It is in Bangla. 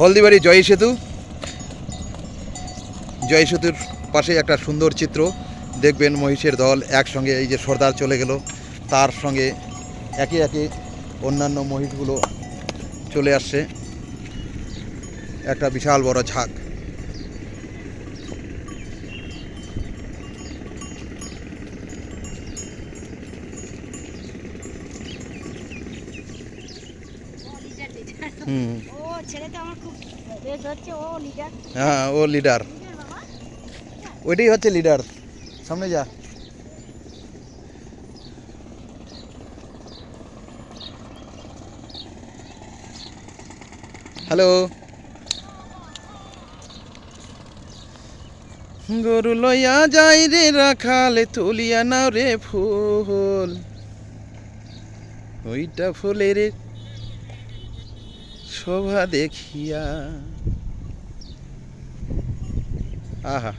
হলদিবাড়ি জয় সেতু। জয় সেতুর পাশে একটা সুন্দর চিত্র। দেখবেন মহিষের দল একসঙ্গে এই যে সর্দার চলে গেল। তার সঙ্গে একে একে অন্যান্য মহিষগুলো চলে আসছে। একটা বিশাল বড় ঝাঁক। হুম। হ্যাঁ ও লিডার ওইটাই হচ্ছে লিডার সামনে যা। হ্যালো গরু লইয়া যাই রে রাখালে তুলিয়া নাও রে ফুল। ওইটা ফুলের শোভা দেখিয়া। আহা